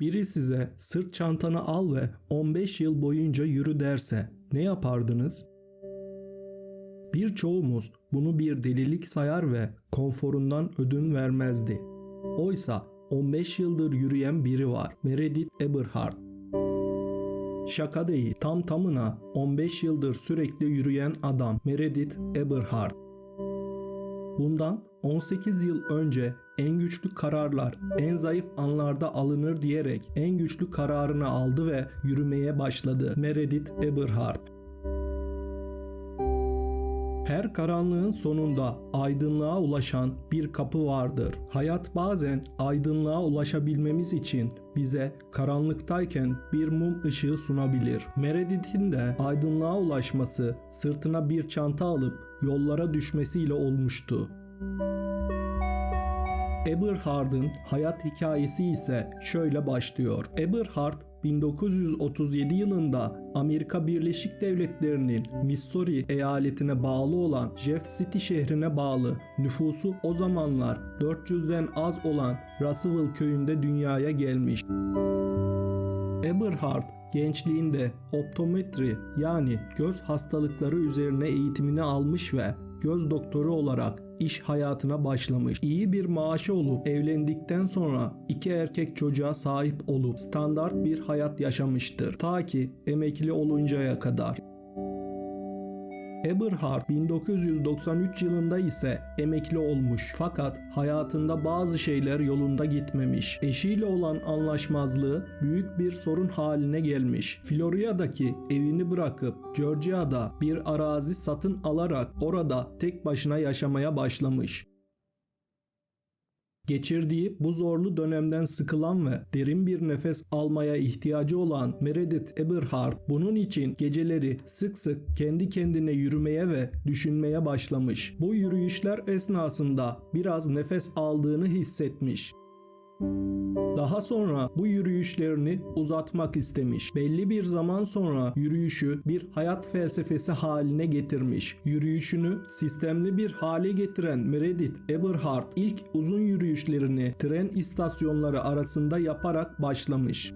Biri size sırt çantanı al ve 15 yıl boyunca yürü derse ne yapardınız? Birçoğumuz bunu bir delilik sayar ve konforundan ödün vermezdi. Oysa 15 yıldır yürüyen biri var. Meredith Eberhard. Şaka değil, tam tamına 15 yıldır sürekli yürüyen adam Meredith Eberhard. Bundan 18 yıl önce en güçlü kararlar en zayıf anlarda alınır diyerek en güçlü kararını aldı ve yürümeye başladı Meredith Eberhard. Her karanlığın sonunda aydınlığa ulaşan bir kapı vardır. Hayat bazen aydınlığa ulaşabilmemiz için bize karanlıktayken bir mum ışığı sunabilir. Meredith'in de aydınlığa ulaşması sırtına bir çanta alıp yollara düşmesiyle olmuştu. Eberhard'ın hayat hikayesi ise şöyle başlıyor. Eberhard 1937 yılında Amerika Birleşik Devletleri'nin Missouri eyaletine bağlı olan Jeff City şehrine bağlı nüfusu o zamanlar 400'den az olan Russellville köyünde dünyaya gelmiş. Eberhard gençliğinde optometri yani göz hastalıkları üzerine eğitimini almış ve göz doktoru olarak iş hayatına başlamış. İyi bir maaşı olup evlendikten sonra iki erkek çocuğa sahip olup standart bir hayat yaşamıştır. Ta ki emekli oluncaya kadar. Eberhard 1993 yılında ise emekli olmuş fakat hayatında bazı şeyler yolunda gitmemiş. Eşiyle olan anlaşmazlığı büyük bir sorun haline gelmiş. Florida'daki evini bırakıp Georgia'da bir arazi satın alarak orada tek başına yaşamaya başlamış. Geçirdiği bu zorlu dönemden sıkılan ve derin bir nefes almaya ihtiyacı olan Meredith Eberhard bunun için geceleri sık sık kendi kendine yürümeye ve düşünmeye başlamış. Bu yürüyüşler esnasında biraz nefes aldığını hissetmiş. Daha sonra bu yürüyüşlerini uzatmak istemiş. Belli bir zaman sonra yürüyüşü bir hayat felsefesi haline getirmiş. Yürüyüşünü sistemli bir hale getiren Meredith Eberhard ilk uzun yürüyüşlerini tren istasyonları arasında yaparak başlamış.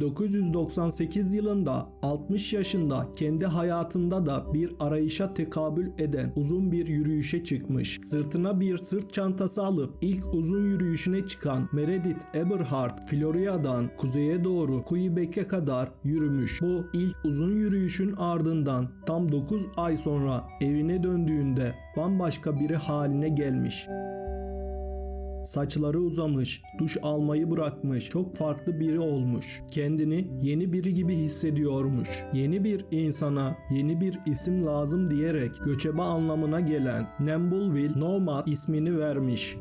1998 yılında 60 yaşında kendi hayatında da bir arayışa tekabül eden uzun bir yürüyüşe çıkmış. Sırtına bir sırt çantası alıp ilk uzun yürüyüşüne çıkan Meredith Eberhard Florida'dan kuzeye doğru Quebec'e kadar yürümüş. Bu ilk uzun yürüyüşün ardından tam 9 ay sonra evine döndüğünde bambaşka biri haline gelmiş. Saçları uzamış, duş almayı bırakmış, çok farklı biri olmuş. Kendini yeni biri gibi hissediyormuş. Yeni bir insana yeni bir isim lazım diyerek göçebe anlamına gelen Nambulville Nomad ismini vermiş.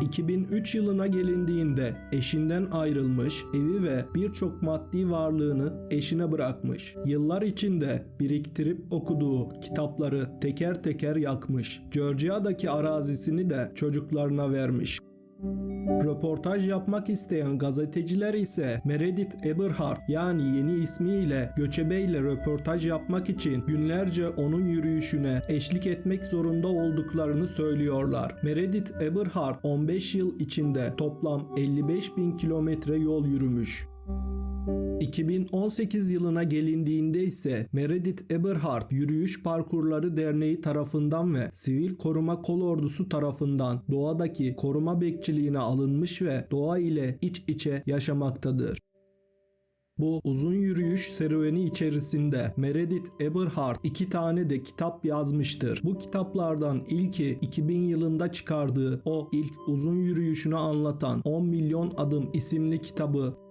2003 yılına gelindiğinde eşinden ayrılmış, evi ve birçok maddi varlığını eşine bırakmış. Yıllar içinde biriktirip okuduğu kitapları teker teker yakmış. Georgia'daki arazisini de çocuklarına vermiş. Röportaj yapmak isteyen gazeteciler ise Meredith Eberhard yani yeni ismiyle Göçebe ile röportaj yapmak için günlerce onun yürüyüşüne eşlik etmek zorunda olduklarını söylüyorlar. Meredith Eberhard 15 yıl içinde toplam 55 bin kilometre yol yürümüş. 2018 yılına gelindiğinde ise Meredith Eberhard Yürüyüş Parkurları Derneği tarafından ve Sivil Koruma Kolordusu tarafından doğadaki koruma bekçiliğine alınmış ve doğa ile iç içe yaşamaktadır. Bu uzun yürüyüş serüveni içerisinde Meredith Eberhard iki tane de kitap yazmıştır. Bu kitaplardan ilki 2000 yılında çıkardığı o ilk uzun yürüyüşünü anlatan 10 milyon adım isimli kitabı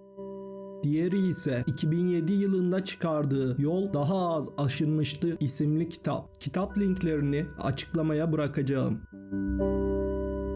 Diğeri ise 2007 yılında çıkardığı Yol Daha Az Aşınmıştı isimli kitap. Kitap linklerini açıklamaya bırakacağım.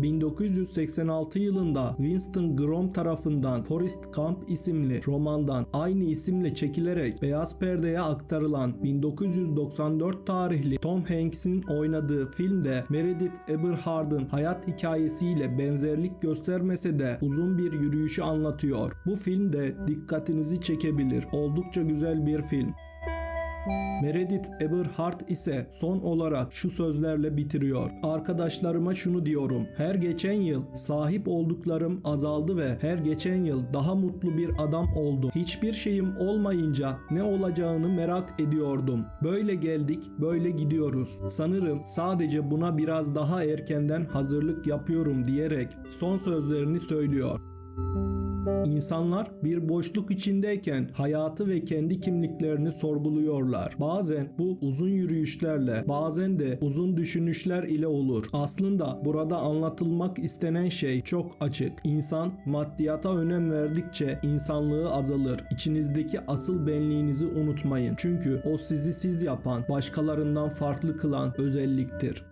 1986 yılında Winston Grom tarafından Forest Camp isimli romandan aynı isimle çekilerek beyaz perdeye aktarılan 1994 tarihli Tom Hanks'in oynadığı filmde Meredith Eberhard'ın hayat hikayesiyle benzerlik göstermese de uzun bir yürüyüşü anlatıyor. Bu film de dikkatinizi çekebilir. Oldukça güzel bir film. Meredith Eberhart ise son olarak şu sözlerle bitiriyor. Arkadaşlarıma şunu diyorum. Her geçen yıl sahip olduklarım azaldı ve her geçen yıl daha mutlu bir adam oldum. Hiçbir şeyim olmayınca ne olacağını merak ediyordum. Böyle geldik, böyle gidiyoruz. Sanırım sadece buna biraz daha erkenden hazırlık yapıyorum diyerek son sözlerini söylüyor. İnsanlar bir boşluk içindeyken hayatı ve kendi kimliklerini sorguluyorlar. Bazen bu uzun yürüyüşlerle, bazen de uzun düşünüşler ile olur. Aslında burada anlatılmak istenen şey çok açık. İnsan maddiyata önem verdikçe insanlığı azalır. İçinizdeki asıl benliğinizi unutmayın. Çünkü o sizi siz yapan, başkalarından farklı kılan özelliktir.